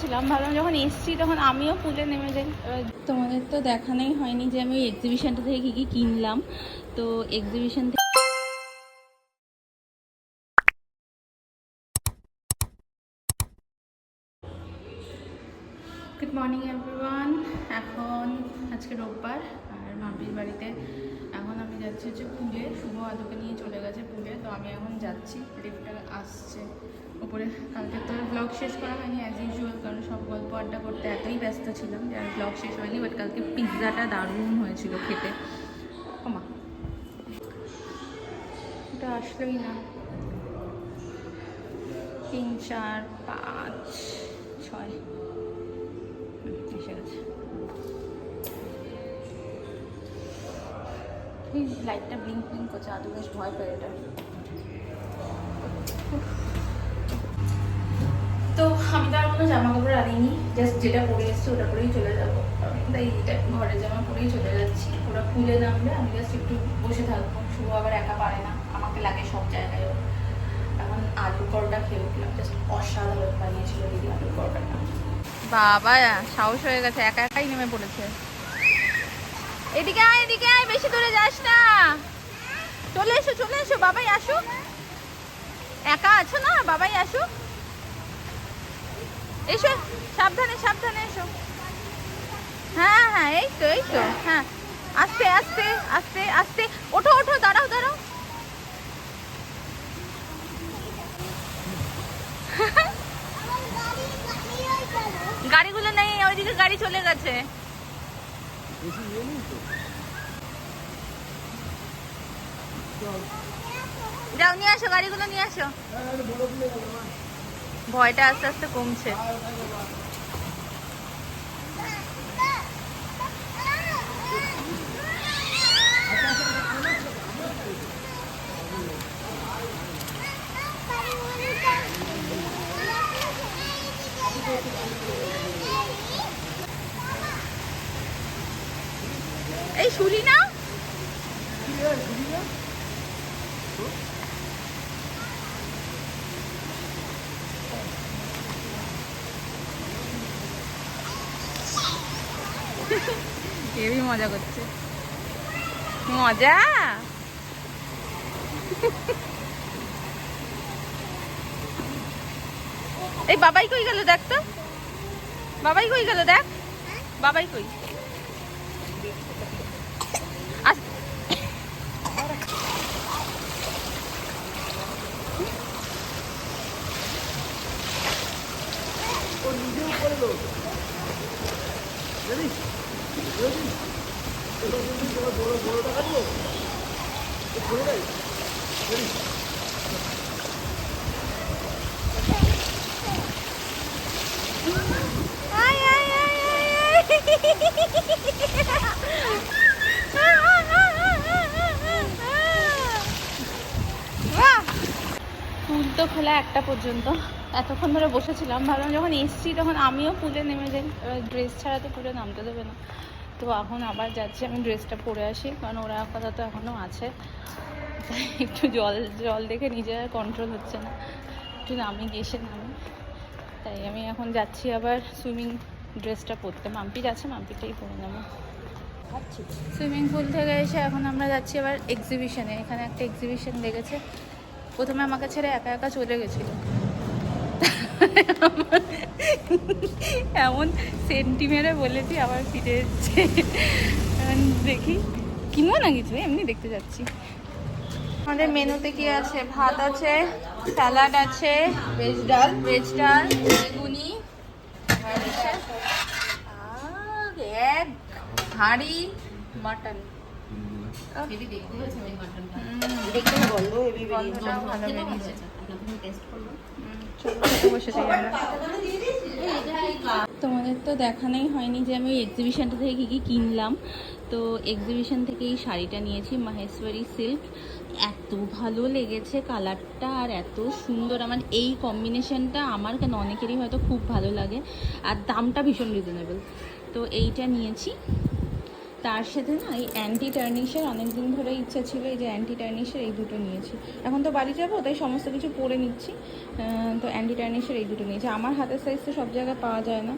বসেছিলাম ভাবলাম যখন এসছি তখন আমিও পুজো নেমে যাই। তোমাদের তো দেখানোই হয়নি যে আমি ওই এক্সিবিশনটা থেকে কী কী কিনলাম। তো এক্সিবিশন থেকে গুড মর্নিং এভরিওয়ান এখন আজকে রোববার মাম্পির বাড়িতে। এখন আমি যাচ্ছি হচ্ছে পুলে। শুভ আদুকে নিয়ে চলে গেছে পুলে। তো আমি এখন যাচ্ছি। লিফটটা আসছে। উপরে কালকে তো ব্লগ শেষ করা হয়নি অ্যাজ ইউজুয়াল কারণ সব গল্প আড্ডা করতে এতই ব্যস্ত ছিলাম যে আর ব্লগ শেষ হয়নি বাট কালকে পিৎজাটা দারুণ হয়েছিল খেতে। কমা ওটা আসলোই না। তিন, চার, পাঁচ, ছয়। এসে গেছে। এই লাইটটা ব্লিঙ্ক ব্লিঙ্ক করছে আদৌ বেশ ভয় পায় এটা। তো আমি তো আর কোনো জামা কাপড় আনিনি জাস্ট যেটা পরে এসছি ওটা পরেই চলে যাব। তাই এটা ঘরের জামা পরেই চলে যাচ্ছি। ওরা খুলে নামবে আমি জাস্ট একটু বসে থাকব। শুভ আবার একা পারে না, আমাকে লাগে সব জায়গায় এখন আলুর পরোটা খেয়ে উঠলাম জাস্ট অসাধারণ বানিয়েছিল দিদি আলুর পরোটাটা। বাবা, সাহস হয়ে গেছে, একা একাই নেমে পড়েছে। এদিকে আয় এদিকে আয় বেশি দূরে যাস না। চলে এসো চলে এসো বাবাই আসুক একা আছো না? বাবাই আসুক এসো সাবধানে সাবধানে এসো। হ্যাঁ হ্যাঁ এই তো এই তো হ্যাঁ। আস্তে আস্তে আস্তে আস্তে। ওঠো ওঠো দাঁড়াও দাঁড়াও। গাড়িগুলো নেই ওইদিকে গাড়ি চলে গেছে। যাও নিয়ে আসো গাড়িগুলো নিয়ে আসো ভয়টা আস্তে আস্তে কমছে এই শুলি না। মজা করছে? মজা? এই বাবাই কই গেল দেখ তো? বাবাই কই গেল দেখ? বাবাই কই? আয়, আয়। বাহ! পুল তো খোলা একটা পর্যন্ত এতক্ষণ ধরে বসেছিলাম, ভাবলাম যখন এসছি তখন আমিও পুলে নেমে যাই। ড্রেস ছাড়া তো পুলে নামতে দেবে না। তো এখন আবার যাচ্ছি, আমি ড্রেসটা পরে আসি, কারণ ওরা আপাতত এখনও আছে। একটু জল জল দেখে নিজের কন্ট্রোল হচ্ছে না। একটু নামি গেছে নামি। তাই আমি এখন যাচ্ছি আবার সুইমিং ড্রেসটা পরতে। মাম্পির আছে মাম্পিটাই পরে নেব। সুইমিং পুল থেকে এসে এখন আমরা যাচ্ছি আবার এক্সিবিশনে এখানে একটা এক্সিবিশন দেখেছে প্রথমে আমাকে ছেড়ে একা একা চলে গেছিল। এমন সেন্টি মেরে বলেছি, আবার ফিরে এসছে। দেখি, কিনবো না কিছু? এমনি দেখতে যাচ্ছি। আমাদের মেনুতে কি আছে? ভাত আছে, স্যালাড আছে, ভেজ ডাল ভেজ ডাল, বেগুনি হাঁড়ি, মাটন। তোমাদের তো দেখানোই হয়নি যে আমি ওই এক্সিবিশনটা থেকে কী কী কিনলাম। তো এক্সিবিশন থেকে এই শাড়িটা নিয়েছি মাহেশ্বরী সিল্ক এত ভালো লেগেছে কালারটা আর এত সুন্দর। আমার এই কম্বিনেশনটা আমার কেন অনেকেরই হয়তো খুব ভালো লাগে। আর দামটা ভীষণ রিজনেবল তো এইটা নিয়েছি। তার সাথে না এই অ্যান্টি টার্নিশের অনেক দিন ধরে ইচ্ছা ছিল এই যে অ্যান্টি টার্নিশের এই দুটো নিয়েছি। এখন তো বাড়ি যাব, তাই সমস্ত কিছু পরে নিচ্ছি। তো অ্যান্টি টার্নিশের এই দুটো নিয়েছি। আমার হাতের সাইজ তো সব জায়গায় পাওয়া যায় না।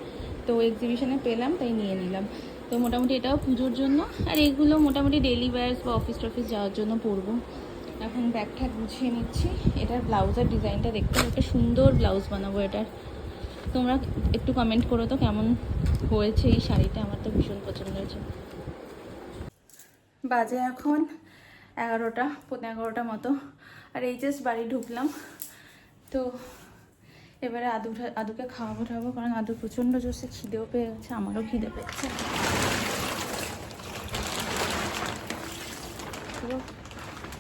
তো এক্সিবিশনে পেলাম, তাই নিয়ে নিলাম। তো মোটামুটি এটাও পুজোর জন্য। আর এইগুলো মোটামুটি ডেলি ওয়্যার্স বা অফিস টফিস যাওয়ার জন্য পরবো। এখন ব্যাগ ঠ্যাগ গুছিয়ে নিচ্ছি। এটার ব্লাউজের ডিজাইনটা দেখতে একটা সুন্দর ব্লাউজ বানাবো এটার। তোমরা একটু কমেন্ট করো তো, কেমন হয়েছে এই শাড়িটা? আমার তো ভীষণ বাজে এখন, এগারোটা পনেরো এগারোটা মতো। আর এই জাস্ট বাড়ি ঢুকলাম। তো এবারে আদু আদুকে খাওয়াবো টাবো কারণ আদু প্রচণ্ড জোরসে খিদেও পেয়ে গেছে, আমারও খিদে পেয়েছে।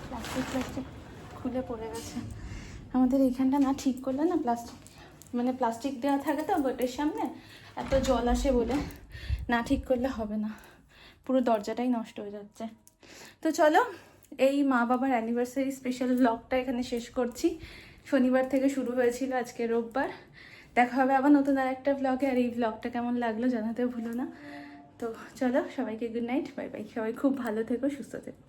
প্লাস্টিক প্লাস্টিক খুলে পড়ে গেছে। আমাদের এইখানটা না ঠিক করলে না প্লাস্টিক মানে প্লাস্টিক দেওয়া থাকে তো গেটের সামনে, এত জল আসে বলে, না ঠিক করলে হবে না। পুরো দরজাটাই নষ্ট হয়ে যাচ্ছে। তো চলো, এই মা বাবার অ্যানিভার্সারি স্পেশাল ব্লগটা এখানে শেষ করছি। শনিবার থেকে শুরু হয়েছিল আজকে রোববার। দেখা হবে আবার নতুন আর একটা ব্লগে আর এই ব্লগটা কেমন লাগল জানাতে ভুলো না। তো চলো, সবাইকে গুড নাইট বাই বাই সবাই খুব ভালো থেকো, সুস্থ থেকো।